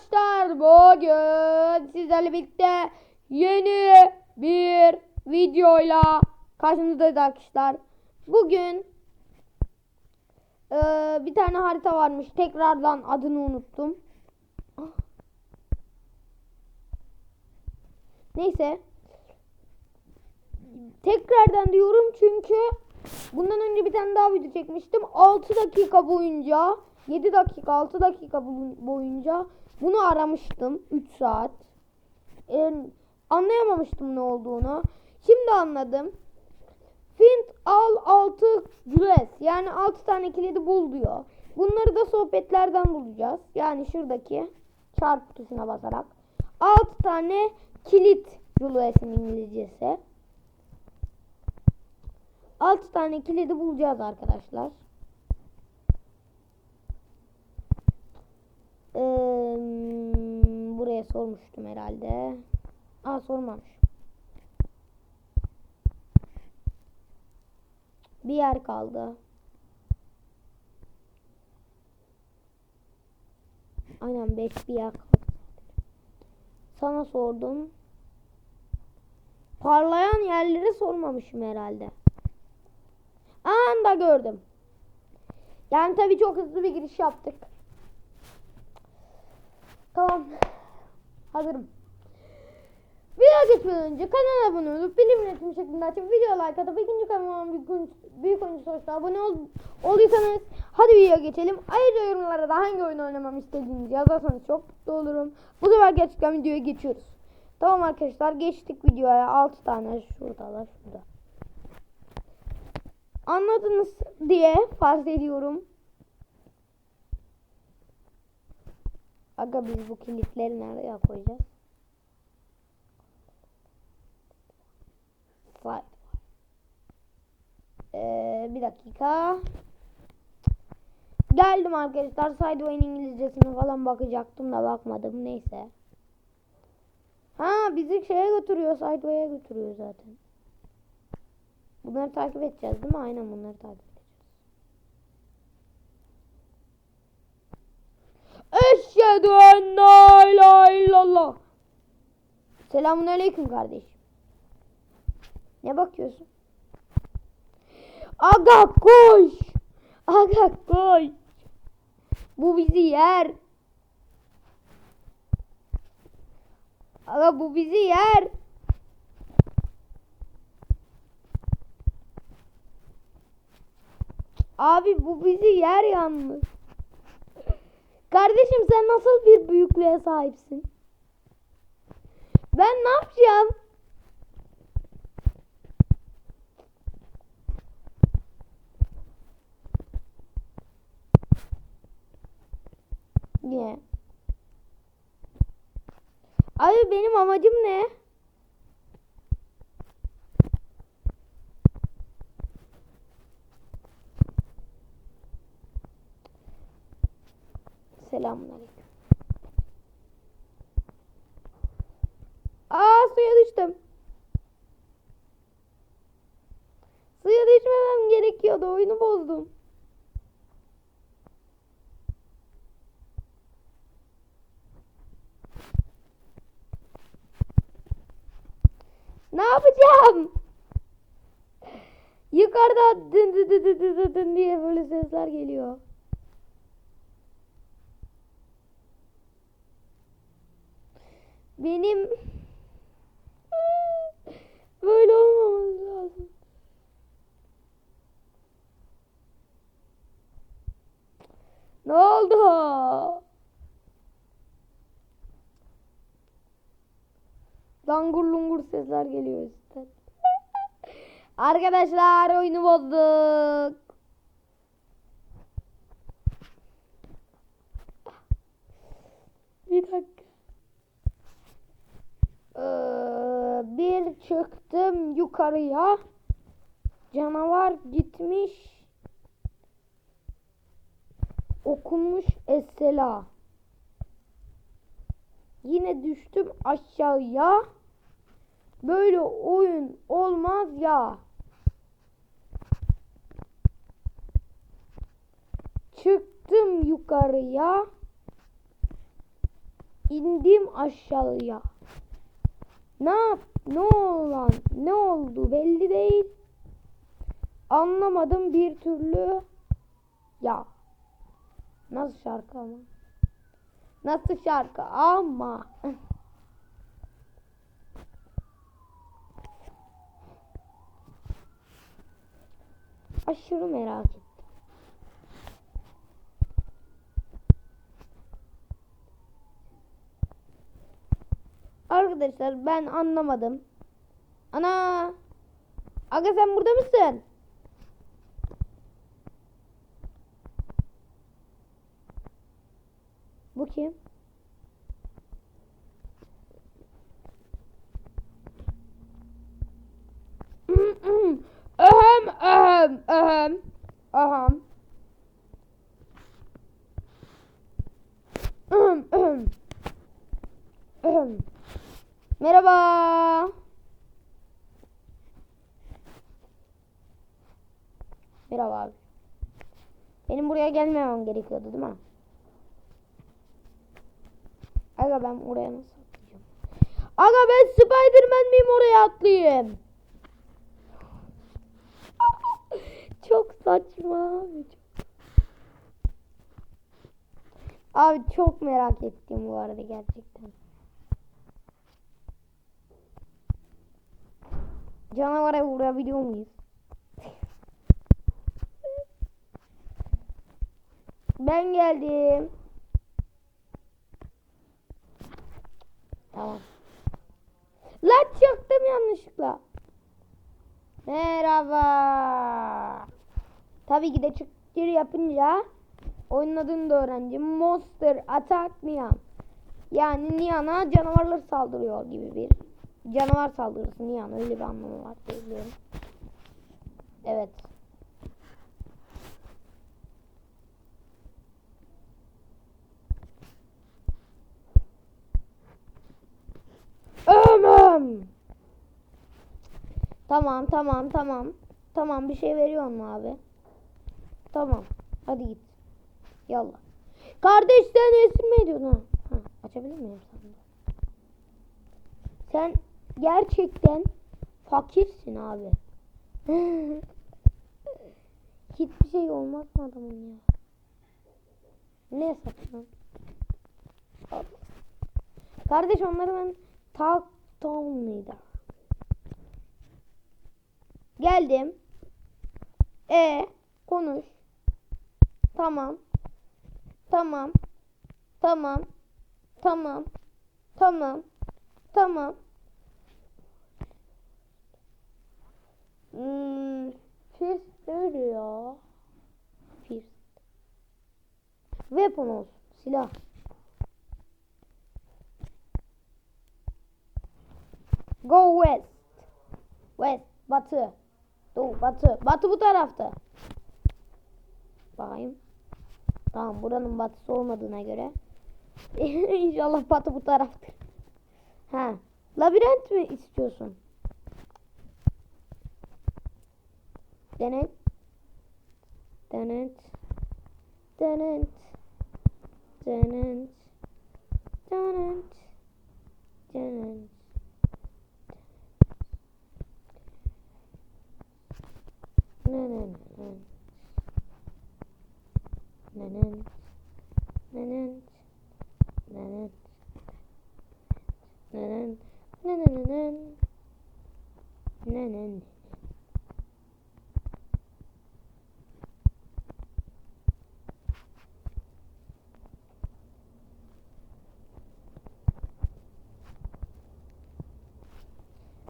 arkadaşlar bugün sizlerle birlikte yeni bir videoyla karşınızdayız arkadaşlar. Bugün eee, bir tane harita varmış. Tekrardan adını unuttum. Neyse. Tekrardan diyorum çünkü bundan önce bir tane daha video çekmiştim. 6 dakika boyunca 7 dakika 6 dakika boyunca bunu aramıştım 3 saat. Ee, anlayamamıştım ne olduğunu. Şimdi anladım. Fint al 6 Jules yani 6 tane kilidi bul diyor. Bunları da sohbetlerden bulacağız. Yani şuradaki çarpı tuşuna basarak. 6 tane kilit Jules'in İngilizcesi. 6 tane kilidi bulacağız arkadaşlar. Ee, buraya sormuştum herhalde. Aa sormamış. Bir yer kaldı. Aynen 5 bir yer kaldı. Sana sordum. Parlayan yerleri sormamışım herhalde. Anda gördüm. Yani tabii çok hızlı bir giriş yaptık. Tamam. Hazırım. Video geçmeden önce kanala abone olup bilim üretimi şeklinde açıp video like atıp ikinci kanalıma büyük, oyuncu- büyük oyuncu sonuçta abone ol, olduysanız hadi videoya geçelim. Ayrıca yorumlara da hangi oyun oynamamı istediğinizi yazarsanız çok mutlu olurum. Bu sefer gerçekten videoya geçiyoruz. Tamam arkadaşlar geçtik videoya 6 tane şuradalar şurada. Anladınız diye farz ediyorum. Aga biz bu kilitleri nereye koyacağız? Vay. Ee, bir dakika. Geldim arkadaşlar. Sideway'in İngilizcesine falan bakacaktım da bakmadım. Neyse. Ha bizi şeye götürüyor. Sideway'e götürüyor zaten. Bunları takip edeceğiz değil mi? Aynen bunları takip edeceğiz. Eşhedü en la ilahe illallah. Selamun aleyküm kardeşim. Ne bakıyorsun? Aga koş. Aga koş. Bu bizi yer. Aga bu bizi yer. Abi bu bizi yer yalnız. Kardeşim sen nasıl bir büyüklüğe sahipsin? Ben ne yapacağım? Niye? Abi benim amacım ne? Selamünaleyküm. Aa suya düştüm. Suya düşmemem gerekiyordu. Oyunu bozdum. Ne yapacağım? Yukarıda dın dın dın dın dın diye böyle sesler geliyor. Benim böyle olmaması lazım. Ne oldu? Langur lungur sesler geliyor üstten. Arkadaşlar oyunu bozduk. Bir dakika. Ee, bir çıktım yukarıya. Canavar gitmiş. Okunmuş Essela. Yine düştüm aşağıya. Böyle oyun olmaz ya. Çıktım yukarıya. indim aşağıya. Ne yap? Ne olan? Ne oldu? Belli değil. Anlamadım bir türlü. Ya. Nasıl şarkı ama? Nasıl şarkı ama? Aşırı merak ettim. Arkadaşlar ben anlamadım. Ana! Aga sen burada mısın? Bu kim? Ahem ahem ahem ahem Ahem, ahem. Ahem. Merhaba. Merhaba abi. Benim buraya gelmemem gerekiyordu değil mi? Aga ben oraya nasıl atlayacağım? Aga ben Spiderman miyim oraya atlayayım? çok saçma abi. Abi çok merak ettim bu arada gerçekten. Canavara vurabiliyor muyuz? Ben geldim. Tamam. Lan çıktım yanlışlıkla. Merhaba. Tabii ki de çıktır yapınca oyunun adını da öğrendim. Monster Attack Nian. Yani Nian'a canavarlar saldırıyor gibi bir. Canavar saldırısı Nian öyle bir anlamı var diye biliyorum. Evet. Ömüm. Tamam tamam tamam. Tamam bir şey veriyor mu abi? Tamam. Hadi git. Yallah. Kardeş sen resim mi? Ha, açabilir miyim sandım. Sen gerçekten fakirsin abi. Hiçbir şey olmaz mı adamın ya? Ne. Allah. Kardeş onları ben tak mıydı? Geldim. E konuş. Tamam. Tamam. Tamam. Tamam. Tamam. Tamam. Hmm, first öyle ya. First. Weapon olsun. Silah. Go west. West. Batı. Doğu. Batı. Batı bu tarafta. Bakayım. Tamam buranın batısı olmadığına göre. İnşallah batı bu taraftır. Ha. Labirent mi istiyorsun? Then it. Then it. Then it. Then it. Then it. Then it. Nanan. it, Nanan. it, Nanan. it, Nanan. it.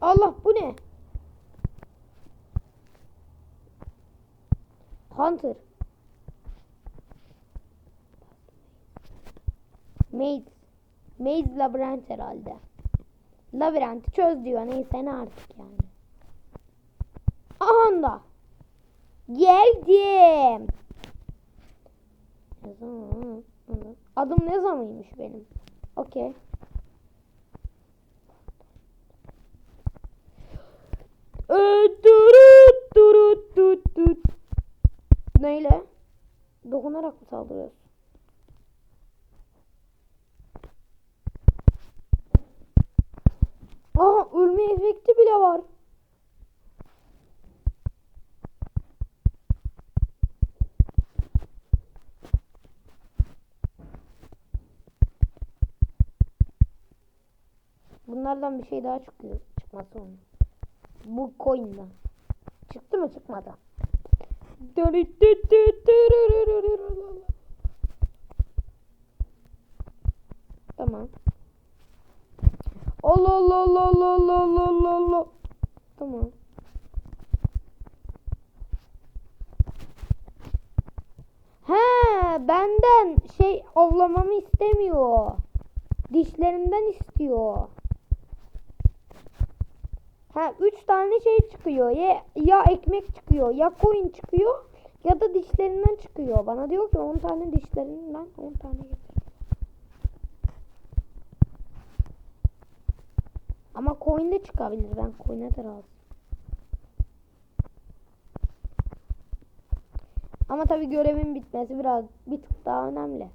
Allah bu ne? Hunter. Maze. Maze labirent herhalde. Labirenti çöz diyor. Neyse ne artık yani. Aha. Geldim. Adım ne zamanıymış benim? Okey. Neyle? Dokunarak mı saldırıyoruz? Aha ölme efekti bile var. Bunlardan bir şey daha çıkıyor. Çıkması onun. Bu coin'den. Çıktı mı çıkmadı. Tamam. Allah Allah Allah Allah Allah Allah Allah. Tamam. He benden şey avlamamı istemiyor. Dişlerinden istiyor. Ha, üç tane şey çıkıyor. Ya, ya ekmek çıkıyor, ya koyun çıkıyor, ya da dişlerinden çıkıyor. Bana diyor ki 10 tane dişlerinden 10 tane getir. Ama coin de çıkabilir. Ben coin'e de razı. Ama tabii görevin bitmesi biraz bir tık daha önemli.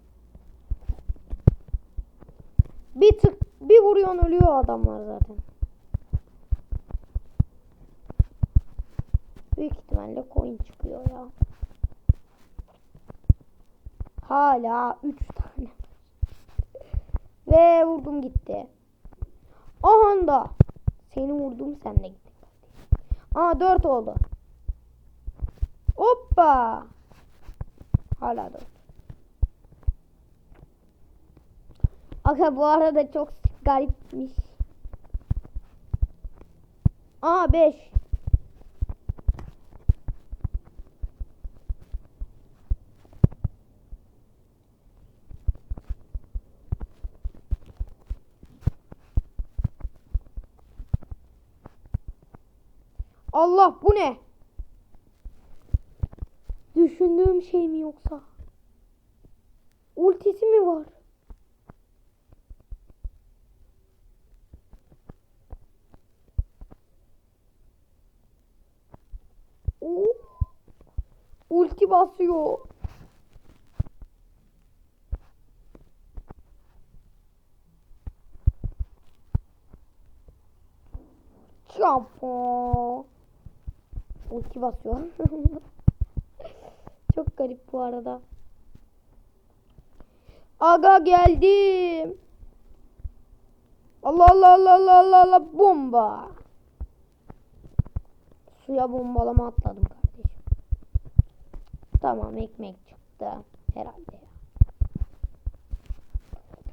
Bir tık bir vuruyorsun ölüyor adamlar zaten. Büyük ihtimalle coin çıkıyor ya. Hala 3 tane. Ve vurdum gitti. Aha da. Seni vurdum sen de gittin. Aa 4 oldu. Hoppa. Hala 4. Aga bu arada çok garipmiş. Aa 5. Allah bu ne? Düşündüğüm şey mi yoksa? Ultisi mi var? Oo. Ulti basıyor. Çapo. 2 basıyorum. Çok garip bu arada. Aga geldim. Allah Allah Allah Allah Allah Allah bomba. Suya bombalama atladım kardeşim. Tamam ekmek çıktı herhalde.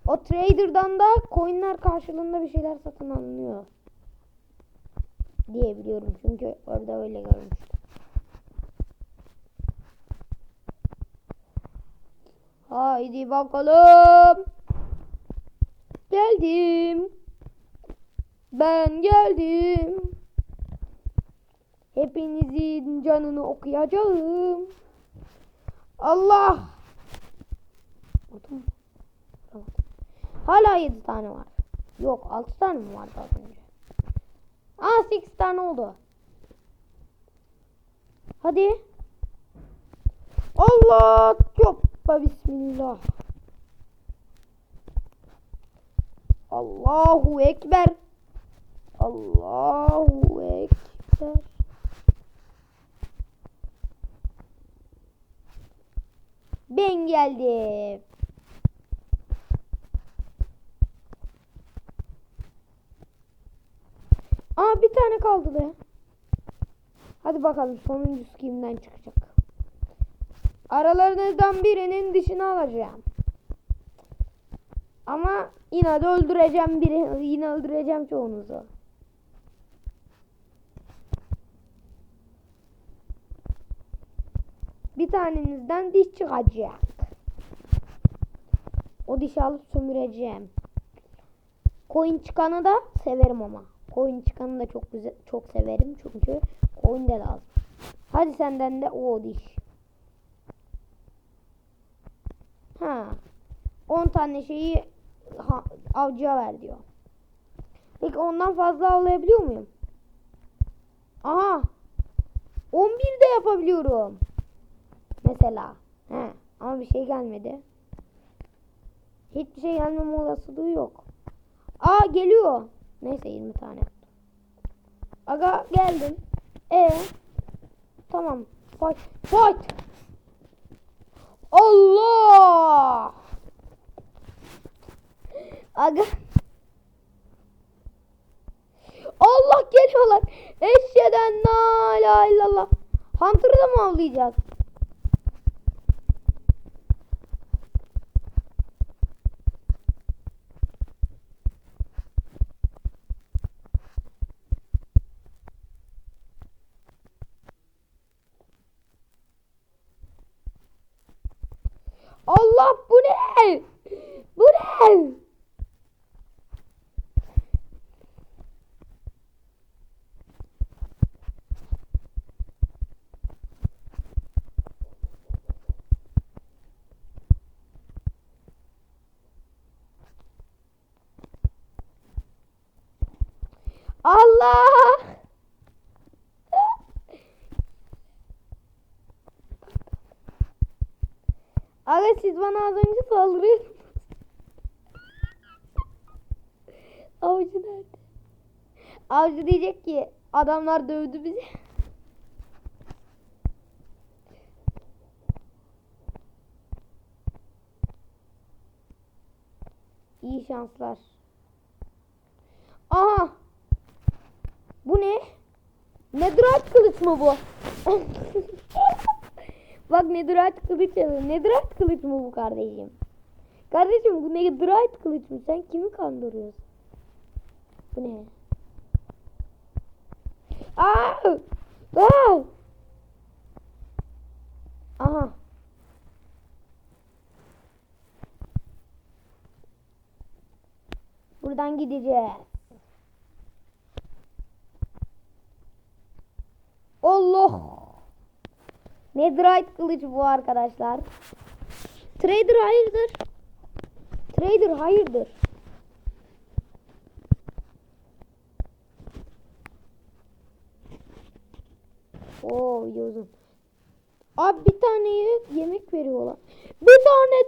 O trader'dan da coinler karşılığında bir şeyler satın alınıyor. Diyebiliyorum çünkü orada öyle görmüştüm. Haydi bakalım. Geldim. Ben geldim. Hepinizin canını okuyacağım. Allah. Hala 7 tane var. Yok 6 tane mi vardı az önce? Aa 8 tane oldu. Hadi. Allah Yoppa bismillah. Allahu ekber. Allahu ekber. Ben geldim. Aa bir tane kaldı be. Hadi bakalım sonuncusu kimden çıkacak. Aralarınızdan birinin dişini alacağım. Ama yine öldüreceğim biri. Yine öldüreceğim çoğunuzu. Bir tanenizden diş çıkacak. O dişi alıp sömüreceğim. Coin çıkanı da severim ama. Coin çıkanı da çok güzel çok severim çünkü coin de lazım. Hadi senden de o diş. Ha. 10 tane şeyi ha, avcıya ver diyor. Peki ondan fazla avlayabiliyor muyum? Aha. 11 de yapabiliyorum. Mesela. He. Ama bir şey gelmedi. Hiçbir şey gelmeme olasılığı yok. Aa geliyor. Neyse 20 tane. Aga geldim. E Tamam. Fight. Fight. Allah! Aga. Allah geliyorlar. Eşyeden la la illallah. Hunter'ı da mı avlayacak? Allah! Aga siz bana az önce saldırıyordunuz. Avcı nerede? Avcı diyecek ki adamlar dövdü bizi. İyi şanslar. Aha! Bu ne? Netherite kılıç mı bu? Bak Netherite kılıç yazıyor. Netherite kılıç mı bu kardeşim? Kardeşim bu Netherite kılıç mı? Sen kimi kandırıyorsun? Bu ne? Aa! Aa! Aha. Buradan gideceğiz. Allah. Netherite kılıç bu arkadaşlar. Trader hayırdır? Trader hayırdır? Oo yozum. Abi bir tane yemek veriyorlar. Bir tane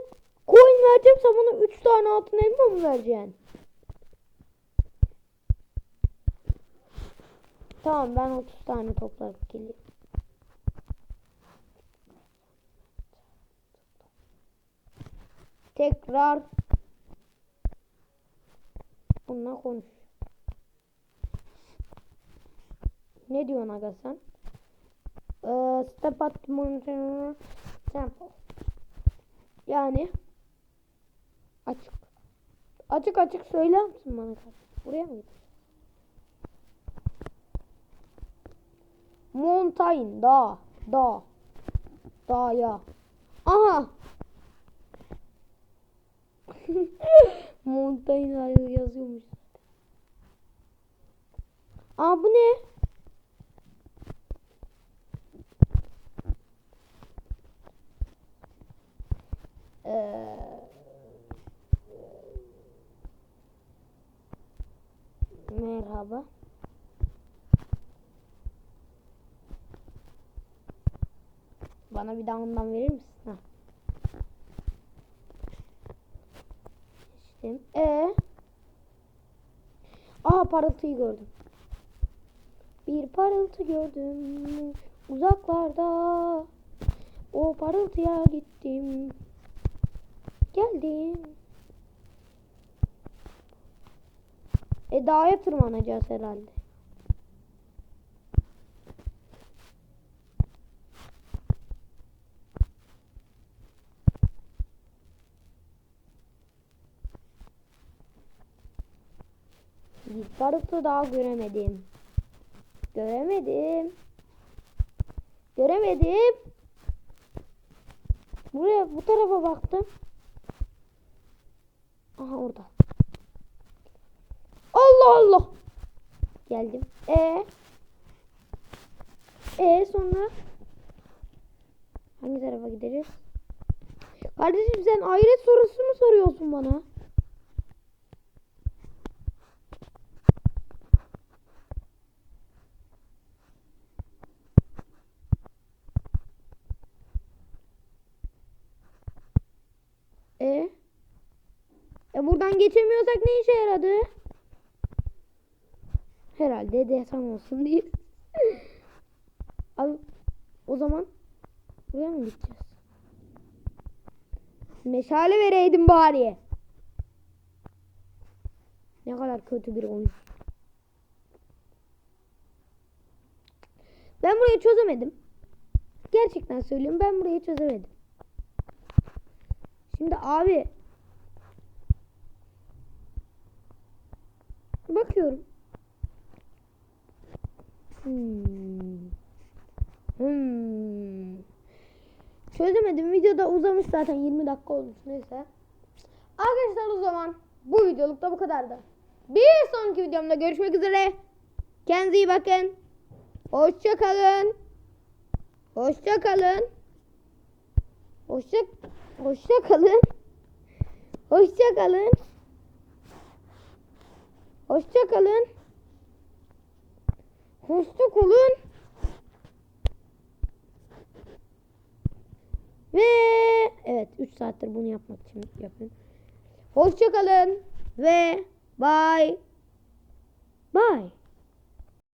coin vereceğim sen bana 3 tane altın elma mı vereceksin? Tamam ben 30 tane toplayıp geleyim. Tekrar bununla konuş. Ne diyorsun aga sen? Ee, step up mountain temple. Yani açık. Açık açık söyler misin bana? Buraya mı gidiyorsun? Mountain dağ dağ dağ ya. Aha. Mountain yazıyormuş. Aa bu ne? Ee, merhaba. Bana bir daha ondan verir misin? Ha. İşte. E. Aa parıltıyı gördüm. Bir parıltı gördüm uzaklarda. O parıltıya gittim. Geldim. E dağa tırmanacağız herhalde. Parıltı daha göremedim. Göremedim. Göremedim. Buraya bu tarafa baktım. Aha orada. Allah Allah. Geldim. E E sonra hangi tarafa gideceğiz? Kardeşim sen ahiret sorusu mu soruyorsun bana? E E buradan geçemiyorsak ne işe yaradı? Herhalde destan olsun diye. Abi o zaman buraya mı gideceğiz? Meşale vereydim bari. Ne kadar kötü bir oyun. Ben burayı çözemedim. Gerçekten söylüyorum ben burayı çözemedim. Şimdi abi bakıyorum. Hmm. Hmm. Çözemedim. Videoda uzamış zaten 20 dakika olmuş neyse. Arkadaşlar o zaman bu videoluk da bu kadardı. Bir sonraki videomda görüşmek üzere. Kendinize iyi bakın. Hoşça kalın. Hoşça kalın. Hoşça hoşça kalın. Hoşça kalın. Hoşça kalın. Hoşça kalın. Ve evet 3 saattir bunu yapmak için yapıyorum. Hoşça kalın ve bye. Bye.